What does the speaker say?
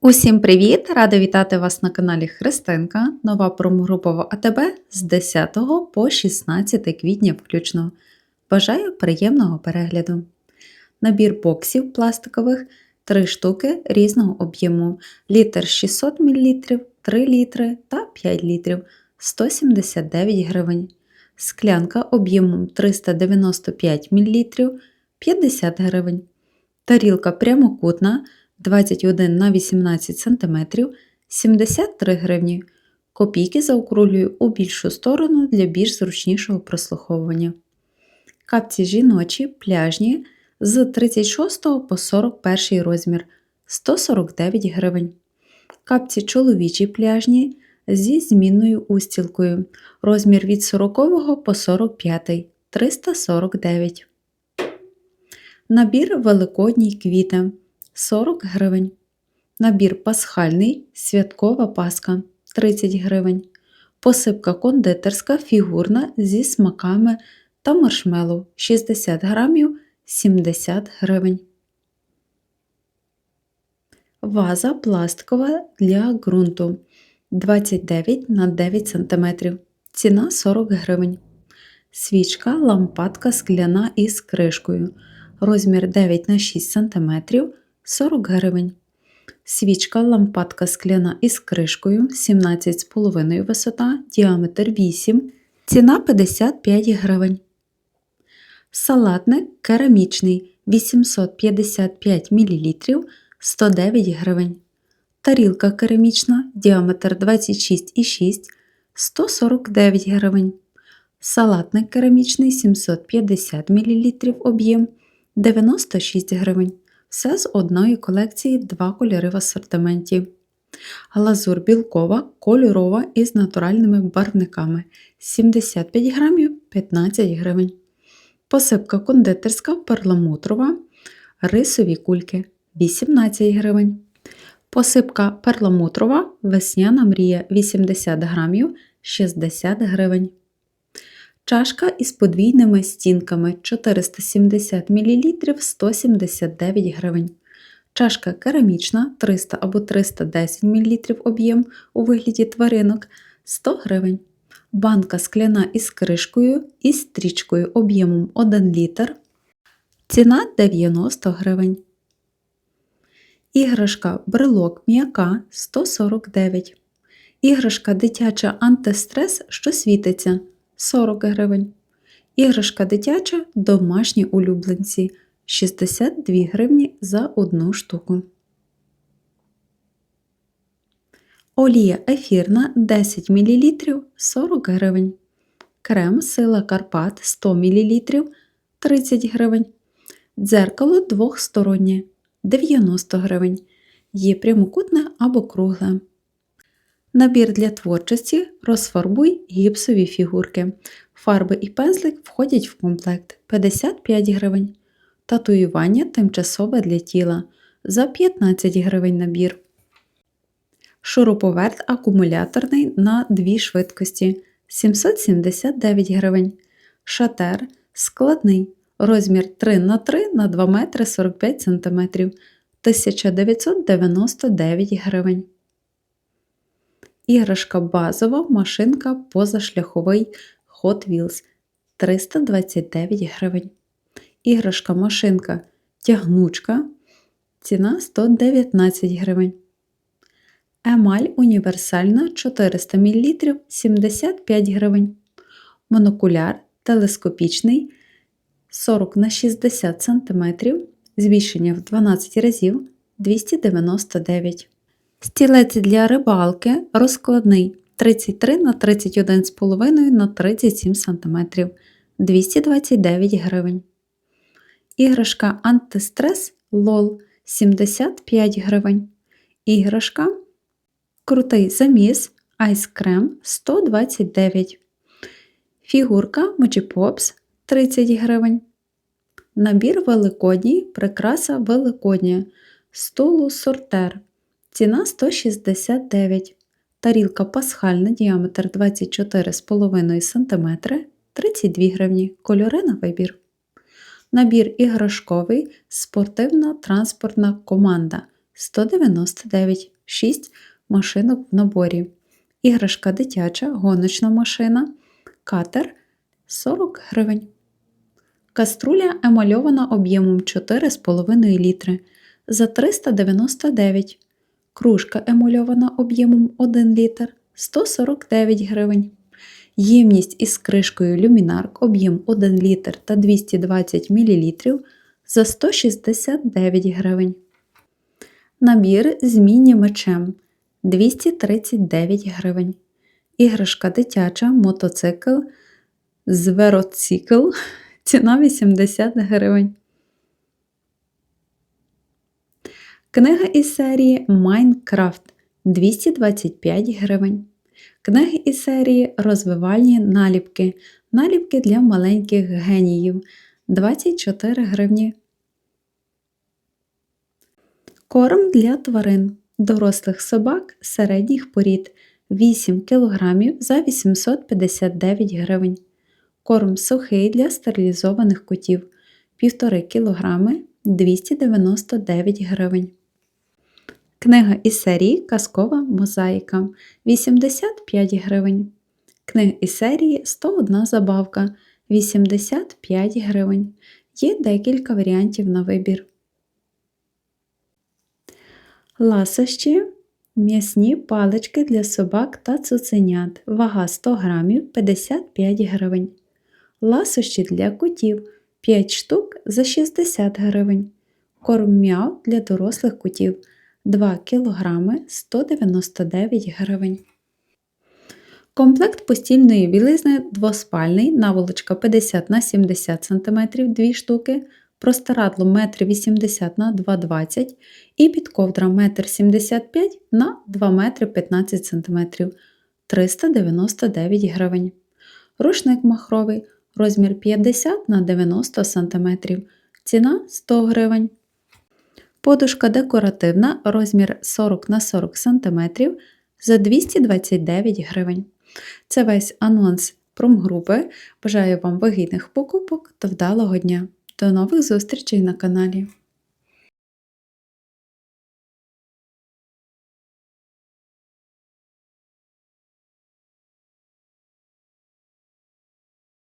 Усім привіт! Рада вітати вас на каналі Христинка. Нова промогрупова АТБ з 10 по 16 квітня включно. Бажаю приємного перегляду. Набір боксів пластикових 3 штуки різного об'єму. Літр 600 мл, 3 літри та 5 літрів 179 гривень. Склянка об'ємом 395 мл 50 гривень. Тарілка прямокутна 21 на 18 см 73 гривні. Копійки заокруглюю у більшу сторону для більш зручнішого прослуховування. Капці жіночі пляжні з 36 по 41 розмір 149 гривень. Капці чоловічі пляжні зі змінною устілкою. Розмір від 40 по 45 349. Набір великодній квіти 40 гривень. Набір пасхальний святкова паска 30 гривень. Посипка кондитерська фігурна зі смаками та маршмеллоу 60 грамів 70 гривень. Ваза пластикова для ґрунту 29 на 9 см. Ціна 40 гривень. Свічка лампадка скляна із кришкою. Розмір 9 на 6 см 40 гривень. Свічка лампадка скляна із кришкою 17,5 висота, діаметр 8, ціна 55 гривень. Салатник керамічний 855 мл 109 гривень. Тарілка керамічна, діаметр 26,6 149 гривень. Салатник керамічний 750 мл об'єм 96 гривень. Все з одної колекції два кольори в асортименті. Глазур білкова, кольорова із натуральними барвниками 75 грамів 15 гривень. Посипка кондитерська перламутрова, рисові кульки 18 гривень. Посипка перламутрова весняна мрія 80 грамів 60 гривень. Чашка із подвійними стінками 470 мл 179 гривень. Чашка керамічна 300 або 310 мл об'єм у вигляді тваринок 100 гривень. Банка скляна із кришкою і стрічкою об'ємом 1 літр. Ціна 90 гривень. Іграшка брелок м'яка 149 Іграшка дитяча антистрес, що світиться 40 гривень. Іграшка дитяча домашні улюбленці 62 гривні за одну штуку. Олія ефірна 10 мл 40 гривень. Крем сила Карпат 100 мл 30 гривень. Дзеркало двохстороннє 90 гривень. Є прямокутне або кругле. Набір для творчості розфарбуй гіпсові фігурки. Фарби і пензлик входять в комплект 55 гривень. Татуювання тимчасове для тіла за 15 гривень набір. Шуруповерт акумуляторний на 2 швидкості 779 гривень. Шатер складний. Розмір 3 на 3 на 2 метри 45 см 1999 гривень. Іграшка базова машинка позашляховий Hot Wheels 329 гривень. Іграшка машинка тягнучка. Ціна 119 гривень. Емаль універсальна 400 мл 75 гривень. Монокуляр телескопічний 40 на 60 см. Збільшення в 12 разів 299 Стілець для рибалки розкладний 33 на 31,5 на 37 см 229 гривень. Іграшка антистрес лол 75 гривень. Іграшка крутий заміс айскрем 129 Фігурка Mochi 30 гривень. Набір великодній прикраса великодня столу сортер Ціна 169 Тарілка пасхальна, діаметр 24,5 см 32 гривні. Кольори на вибір. Набір іграшковий спортивна транспортна команда 199, 6 машинок в наборі. Іграшка дитяча, гоночна машина, катер 40 гривень. Каструля емальована об'ємом 4,5 літри за 399. Кружка емальована об'ємом 1 літр 149 гривень. Ємність із кришкою люмінарк об'єм 1 літр та 220 мл за 169 гривень. Набір з міні-мечем 239 гривень. Іграшка дитяча, мотоцикл, звероцикл, ціна 80 гривень. Книга із серії Майнкрафт 225 гривень. Книги із серії Розвивальні наліпки. Наліпки для маленьких геніїв 24 гривні. Корм для тварин дорослих собак середніх порід 8 кг за 859 гривень. Корм сухий для стерилізованих котів 1,5 кг 299 гривень. Книга із серії Казкова мозаїка 85 гривень. Книга із серії 101 забавка 85 гривень. Є декілька варіантів на вибір. Ласощі м'ясні палички для собак та цуценят. Вага 100 грамів 55 гривень. Ласощі для котів 5 штук за 60 гривень. Корм м'яв для дорослих котів 2 кг 199 гривень. Комплект постільної білизни двоспальний, наволочка 50 на 70 см 2 штуки, простирадло 1,80 на 2,20 і підковдра 1,75 на 2 метри 15 см 399 гривень. Рушник махровий розмір 50 на 90 см, ціна 100 гривень. Подушка декоративна розмір 40 на 40 см за 229 гривень. Це весь анонс промгрупи. Бажаю вам вигідних покупок та вдалого дня. До нових зустрічей на каналі!